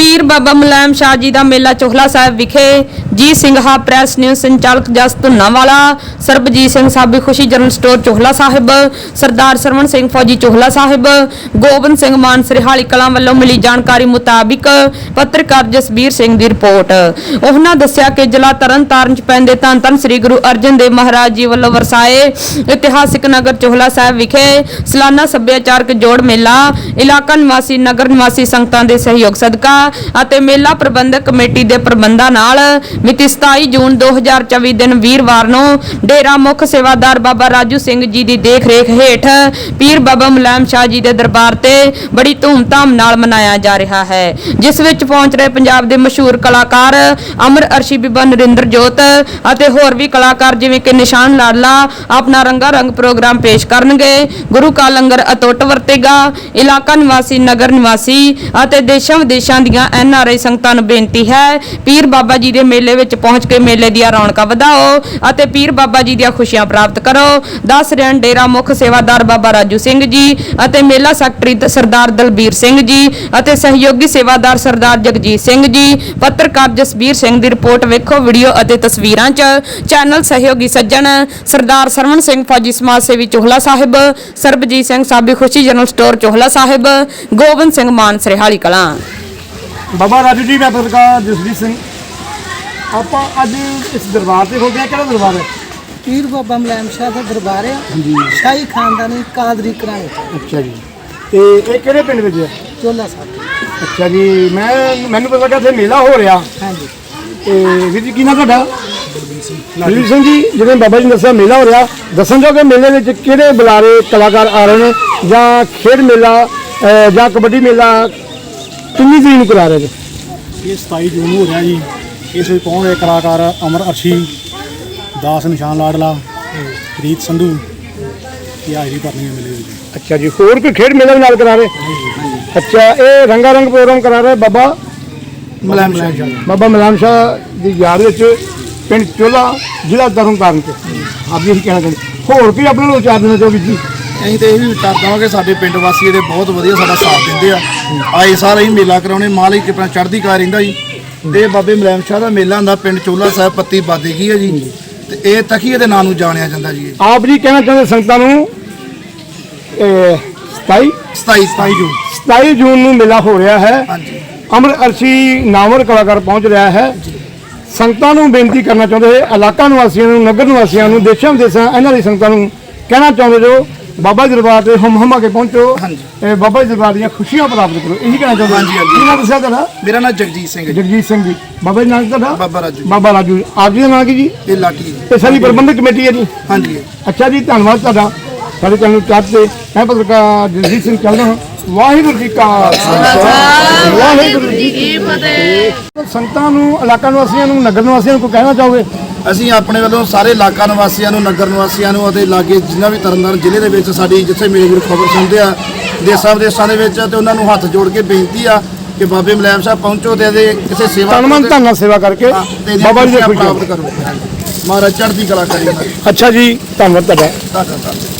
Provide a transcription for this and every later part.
ਪੀਰ ਬਾਬਾ ਮੁਲਾਇਮ ਸ਼ਾਹ ਜੀ ਦਾ ਮੇਲਾ ਚੋਹਲਾ ਸਾਹਿਬ ਵਿਖੇ ਜੀ ਸਿੰਘਾ ਪ੍ਰੈਸ ਨਿਊਜ਼ ਸੰਚਾਲਕ ਜਸ ਧੁੰਨਾਵਾਲਾ ਸਰਬਜੀਤ ਸਿੰਘ ਸਾਬੀ ਖੁਸ਼ੀ ਜਨਰਲ ਸਟੋਰ ਚੋਹਲਾ ਸਾਹਿਬ, ਸਰਦਾਰ ਸਰਵਣ ਸਿੰਘ ਫੌਜੀ ਚੋਹਲਾ ਸਾਹਿਬ, ਗੋਬਿੰਦ ਸਿੰਘ ਮਾਨ ਸਰਿਹਾਲੀ ਕਲਾਂ ਵੱਲੋਂ ਮਿਲੀ ਜਾਣਕਾਰੀ ਮੁਤਾਬਿਕ ਪੱਤਰਕਾਰ ਜਸਬੀਰ ਸਿੰਘ ਦੀ ਰਿਪੋਰਟ। ਉਹਨਾਂ ਦੱਸਿਆ ਕਿ ਜ਼ਿਲ੍ਹਾ ਤਰਨਤਾਰਨ ਚ ਪੈਂਦੇ ਧੰਨ ਧੰਨ ਸ੍ਰੀ ਗੁਰੂ ਅਰਜਨ ਦੇਵ ਮਹਾਰਾਜ ਜੀ ਵੱਲੋਂ ਵਰਸਾਏ ਇਤਿਹਾਸਿਕ ਨਗਰ ਚੋਹਲਾ ਸਾਹਿਬ ਵਿਖੇ ਸਾਲਾਨਾ ਸੱਭਿਆਚਾਰਕ ਜੋੜ ਮੇਲਾ, ਇਲਾਕਾ ਨਿਵਾਸੀ, ਨਗਰ ਨਿਵਾਸੀ ਸੰਗਤਾਂ ਦੇ ਸਹਿਯੋਗ ਸਦਕਾ ਅਤੇ ਮੇਲਾ ਪ੍ਰਬੰਧਕ ਕਮੇਟੀ ਦੇ ਪ੍ਰਬੰਧਾਂ ਨਾਲ ਮਿਤੀ 27 ਜੂਨ 2024 ਦਿਨ ਵੀਰਵਾਰ ਨੂੰ ਡੇਰਾ ਮੁੱਖ ਸੇਵਾਦਾਰ ਬਾਬਾ ਰਾਜੂ ਸਿੰਘ ਜੀ ਦੀ ਦੇਖ-ਰੇਖ ਹੇਠ ਪੀਰ ਬਾਬਾ ਮੁਲਾਇਮ ਸ਼ਾਹ ਜੀ ਦੇ ਦਰਬਾਰ ਤੇ ਬੜੀ ਧੂਮ-ਧਾਮ ਨਾਲ ਮਨਾਇਆ ਜਾ ਰਿਹਾ ਹੈ, ਜਿਸ ਵਿੱਚ ਪਹੁੰਚ ਰਹੇ ਪੰਜਾਬ ਦੇ ਮਸ਼ਹੂਰ ਕਲਾਕਾਰ ਅਮਰ ਅਰਸ਼ੀ ਬੀਬਾ ਨਰਿੰਦਰ ਜੋਤ ਅਤੇ ਹੋਰ ਵੀ ਕਲਾਕਾਰ ਜਿਵੇਂ ਕਿ ਨਿਸ਼ਾਨ ਲਾਡਲਾ ਆਪਣਾ ਰੰਗਾ ਰੰਗ ਪ੍ਰੋਗਰਾਮ ਪੇਸ਼ ਕਰਨਗੇ। ਗੁਰੂ ਕਾ ਲੰਗਰ ਅਤੁੱਟ ਵਰਤੇਗਾ, ਇਲਾਕਾ ਨਿਵਾਸੀ, ਨਗਰ ਨਿਵਾਸੀ ਅਤੇ ਦੇਸ਼ਾਂ ਵਿਦੇਸ਼ਾਂ ਦੀਆਂ ਐਨ ਆਰ ਆਈ ਸੰਗਤਾਂ ਨੂੰ ਬੇਨਤੀ ਹੈ, ਪੀਰ ਬਾਬਾ ਜੀ ਦੇ ਮੇਲੇ ਵਿੱਚ ਪਹੁੰਚ ਕੇ ਮੇਲੇ ਦੀਆਂ ਰੌਣਕਾਂ ਵਧਾਓ ਅਤੇ ਪੀਰ ਬਾਬਾ ਜੀ ਦੀਆਂ ਖੁਸ਼ੀਆਂ ਪ੍ਰਾਪਤ ਕਰੋ। ਦੱਸ ਰਹੇ ਡੇਰਾ ਮੁੱਖ ਸੇਵਾਦਾਰ ਬਾਬਾ ਰਾਜੂ ਸਿੰਘ ਜੀ ਅਤੇ ਮੇਲਾ ਸੈਕਟਰੀ ਸਰਦਾਰ ਦਲਬੀਰ ਸਿੰਘ ਜੀ ਅਤੇ ਸਹਿਯੋਗੀ ਸੇਵਾਦਾਰ ਸਰਦਾਰ ਜਗਜੀਤ ਸਿੰਘ ਜੀ। ਪੱਤਰਕਾਰ ਜਸਬੀਰ ਸਿੰਘ ਦੀ ਰਿਪੋਰਟ ਵੇਖੋ ਵੀਡੀਓ ਅਤੇ ਤਸਵੀਰਾਂ 'ਚ। ਚੈਨਲ ਸਹਿਯੋਗੀ ਸੱਜਣ ਸਰਦਾਰ ਸਰਵਣ ਸਿੰਘ ਫੌਜੀ ਸਮਾਜ ਸੇਵੀ ਚੋਹਲਾ ਸਾਹਿਬ, ਸਰਬਜੀਤ ਸਿੰਘ ਸਾਬੀ ਖੁਸ਼ੀ ਜਨਰਲ ਸਟੋਰ ਚੋਹਲਾ ਸਾਹਿਬ, ਗੋਬਿੰਦ ਸਿੰਘ ਮਾਨ ਸਰਿਹਾਲੀ ਕਲਾਂ। ਬਾਬਾ ਰਾਜੂ ਜੀ ਮੈਂ ਪੱਤਰਕਾਰ ਜਸਵੀਰ ਸਿੰਘ। ਆਪਾਂ ਅੱਜ ਇਸ ਦਰਬਾਰ ਤੇ ਖੋਲਦੇ ਆ ਕਿਹੜਾ ਦਰਬਾਰ ਹੈ? ਪੀਰ ਬਾਬਾ ਮੁਲਾਇਮ ਸ਼ਾਹ ਦਾ ਦਰਬਾਰ ਆ ਸ਼ਾਹੀ ਖਾਨਦਾਨੀ ਕਾਦਰੀ ਕਰਾਏ ਅੱਛਾ ਜੀ। ਤੇ ਇਹ ਕਿਹੜੇ ਪਿੰਡ ਵਿੱਚ ਹੈ? ਚੋਲਾ ਸਾਹਿਬ। ਅੱਛਾ ਜੀ ਮੈਂ ਮੈਨੂੰ ਪਤਾ ਲੱਗਾ ਇੱਥੇ ਮੇਲਾ ਹੋ ਰਿਹਾ। ਹਾਂਜੀ। ਤੇ ਵੀਰ ਜੀ ਕੀ ਨਾਮ ਤੁਹਾਡਾ? ਲਾਲੀ ਸਿੰਘ ਜੀ ਜਿਵੇਂ ਬਾਬਾ ਜੀ ਨੇ ਦੱਸਿਆ ਮੇਲਾ ਹੋ ਰਿਹਾ। ਦੱਸਣ ਜੋ ਕਿ ਮੇਲੇ ਵਿੱਚ ਕਿਹੜੇ ਬੁਲਾਰੇ ਕਲਾਕਾਰ ਆ ਰਹੇ ਨੇ? ਜਾਂ ਖੇਡ ਮੇਲਾ ਜਾਂ ਕਬੱਡੀ ਮੇਲਾ ਕਿੰਨੀ ਤਰੀਕ ਨੂੰ ਕਰਾ ਰਹੇ ਨੇ ਇਹ 27 ਜੂਨ ਨੂੰ ਹੋ ਰਿਹਾ ਜੀ। ਇਸ ਵਿੱਚ ਪਹੁੰਚ ਰਹੇ ਕਲਾਕਾਰ? ਅਮਰ ਅਰਸ਼ੀ ਦਾਸ ਨਿਸ਼ਾਨ ਲਾਡਲਾ ਰੀਤ ਸੰਧੂ। ਇਹ ਹਾਜ਼ਰੀ ਭਰਨੀ ਹੈ ਮੇਲੇ ਵਿੱਚ ਅੱਛਾ ਜੀ ਹੋਰ ਕੋਈ ਖੇਡ ਮੇਲਾ ਵੀ ਨਾਲ ਕਰਾ ਰਹੇ? ਅੱਛਾ ਇਹ ਰੰਗਾ ਰੰਗ ਪ੍ਰੋਗਰਾਮ ਕਰਾ ਰਹੇ ਬਾਬਾ ਮਲਾਮ ਸ਼ਾਹ। ਬਾਬਾ ਮਲਾਮ ਸ਼ਾਹ ਦੀ ਯਾਦ ਵਿੱਚ ਪਿੰਡ ਚੋਲਾ ਜ਼ਿਲ੍ਹਾ ਤਰਨਤਾਰਨ ਤੇ ਆਪ ਜੀ ਇਹੀ ਕਹਿਣਾ ਚਾਹੁੰਦੇ। ਹੋਰ ਕੀ ਆਪਣੇ ਨੂੰ ਚਾਰ ਦੇਣਾ ਚਾਹੋਗੇ ਜੀ? ਅਸੀਂ ਤੇ ਇਹ ਵੀ ਵਿਚਾਰ ਦਵਾਂਗੇ ਸਾਡੇ ਪਿੰਡ ਵਾਸੀ ਇਹਦੇ ਬਹੁਤ ਵਧੀਆ ਸਾਡਾ ਸਾਥ ਦਿੰਦੇ ਆ। ਆਏ ਸਾਲ ਅਸੀਂ ਮੇਲਾ ਕਰਾਉਣੇ ਮਾਲੀ ਕਿਪਣਾ ਚੜ੍ਹਦੀ ਕਲਾ ਰਹਿੰਦਾ ਜੀ। ਤੇ ਬਾਬੇ ਮਲਾਮ ਸ਼ਾਹ ਦਾ ਮੇਲਾ ਹੁੰਦਾ ਪਿੰਡ ਚੋਲਾ ਸਾਹਿਬ ਪੱਤੀ ਬਾਦੇ ਕੀ ਹੈ ਜੀ। ਤੇ ਇਹ ਤਖੀਏ ਦੇ ਨਾਂ ਨੂੰ ਜਾਣਿਆ ਜਾਂਦਾ ਜੀ। ਆਪ ਜੀ ਕਹਿਣਾ ਚਾਹੁੰਦੇ ਸੰਗਤਾਂ ਨੂੰ ਇਹ 27 27 27 ਜੂਨ। 27 ਜੂਨ ਨੂੰ ਮੇਲਾ ਹੋ ਰਿਹਾ ਹੈ। ਹਾਂਜੀ। ਅਮਰ ਅਰਸ਼ੀ ਨਾਮਵਰ ਕਲਾਕਾਰ ਪਹੁੰਚ ਰਿਹਾ ਹੈ। ਸੰਗਤਾਂ ਨੂੰ ਬੇਨਤੀ ਕਰਨਾ ਚਾਹੁੰਦੇ ਹੈ ਇਲਾਕਾ ਨਿਵਾਸੀਆਂ ਨੂੰ ਨਗਰ ਨਿਵਾਸੀਆਂ ਨੂੰ ਦੇਸ਼ਾਂ ਵਿਦੇਸ਼ਾਂ ਇਹਨਾਂ ਦੀ ਸੰਗਤਾਂ ਨੂੰ ਕਹਿਣਾ ਚਾਹੁੰਦੇ ਜੋ ਬਾਬਾ ਜੀ ਦਰਬਾਰ ਤੇ ਹਮ ਹਮਾ ਕੇ ਪਹੁੰਚੋ। ਹਾਂਜੀ। ਇਹ ਬਾਬਾ ਜੀ ਦਰਬਾਰ ਦੀਆਂ ਖੁਸ਼ੀਆਂ ਪ੍ਰਾਪਤ ਕਰੋ। ਇਹੀ ਕਹਿਣਾ ਚਾਹੁੰਦੇ ਹਾਂਜੀ, ਹਾਂਜੀ। ਨਾਮ ਦੱਸਿਆ ਤੁਹਾਡਾ? ਮੇਰਾ ਨਾਮ ਜਗਜੀਤ ਸਿੰਘ ਹੈ ਜੀ। ਜਗਜੀਤ ਸਿੰਘ ਜੀ। ਬਾਬਾ ਜੀ ਨਾਮ ਤੁਹਾਡਾ? ਬਾਬਾ ਰਾਜੂ ਜੀ। ਬਾਬਾ ਰਾਜੂ ਜੀ। ਆਪ ਜੀ ਦਾ ਨਾਮ ਕੀ ਜੀ? ਇਹ ਲਾਟੀ ਇਹ ਸਾਡੀ ਪ੍ਰਬੰਧਕ ਕਮੇਟੀ ਹੈ ਜੀ। ਹਾਂਜੀ। ਅੱਛਾ ਜੀ ਧੰਨਵਾਦ ਤੁਹਾਡਾ। ਸਾਡੇ ਚੈਨਲ ਚਾਰ ਤੇ ਮੈਂ ਪੱਤਰਕਾਰ ਜਗਜੀਤ ਸਿੰਘ ਚੱਲਦਾ ਹਾਂ। ਵਾਹਿਗੁਰੂ ਜੀ ਕਾ ਖਾਲਸਾ। ਵਾਹਿਗੁਰੂ ਜੀ ਕੀ ਫਤਿਹ। ਸੰਤਾਂ ਨੂੰ ਇਲਾਕਾ ਨਿਵਾਸੀਆਂ ਨੂੰ ਨਗਰ ਨਿਵਾਸੀਆਂ ਨੂੰ ਕੋਈ ਕਹਿਣਾ ਚਾਹੋਗੇ? ਅਸੀਂ ਆਪਣੇ ਵੱਲੋਂ ਸਾਰੇ ਇਲਾਕਾ ਨਿਵਾਸੀਆਂ ਨੂੰ ਨਗਰ ਨਿਵਾਸੀਆਂ ਨੂੰ ਅਤੇ ਲਾਗੇ ਜਿੰਨਾ ਵੀ ਤਰਨਤਾਰਨ ਜ਼ਿਲ੍ਹੇ ਦੇ ਵਿੱਚ ਸਾਡੀ ਜਿੱਥੇ ਮੇਰੇ ਵੀਰ ਖਬਰ ਸੁਣਦੇ ਆ ਦੇਸਾਂ ਵਿਦੇਸ਼ਾਂ ਦੇ ਵਿੱਚ ਤੇ ਉਹਨਾਂ ਨੂੰ ਹੱਥ ਜੋੜ ਕੇ ਬੇਨਤੀ ਆ ਕਿ ਬਾਬੇ ਮਲੈਮ ਸਾਹਿਬ ਪਹੁੰਚੋ ਤੇ ਇਹਦੇ ਕਿਸੇ ਸੇਵਾ ਤਨਮਨ ਧਨ ਸੇਵਾ ਕਰਕੇ ਬਾਬਾ ਜੀ ਦੇ ਪ੍ਰਾਪਤ ਕਰੋ। ਮਹਾਰਾਜ ਚੜ੍ਹਦੀ ਕਲਾ ਕਰੀ। ਅੱਛਾ ਜੀ ਧੰਨਵਾਦ ਤੁਹਾਡਾ। ਧੰਨਵਾਦ।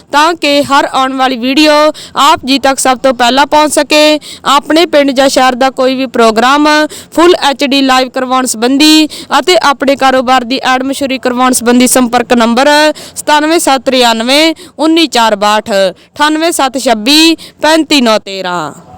ਤਾਂ ਕਿ ਹਰ ਆਉਣ ਵਾਲੀ ਵੀਡੀਓ ਆਪ ਜੀ ਤੱਕ ਸਭ ਤੋਂ ਪਹਿਲਾਂ ਪਹੁੰਚ ਸਕੇ। ਆਪਣੇ ਪਿੰਡ ਜਾਂ ਸ਼ਹਿਰ ਦਾ ਕੋਈ ਵੀ ਪ੍ਰੋਗਰਾਮ ਫੁੱਲ ਡੀ ਲਾਈਵ ਕਰਵਾਉਣ ਸੰਬੰਧੀ ਅਤੇ ਆਪਣੇ ਕਾਰੋਬਾਰ ਦੀ ਐਡ ਮਸ਼ਹੂਰੀ ਕਰਵਾਉਣ ਸੰਬੰਧੀ ਸੰਪਰਕ ਨੰਬਰ 97793 19462 98726 35913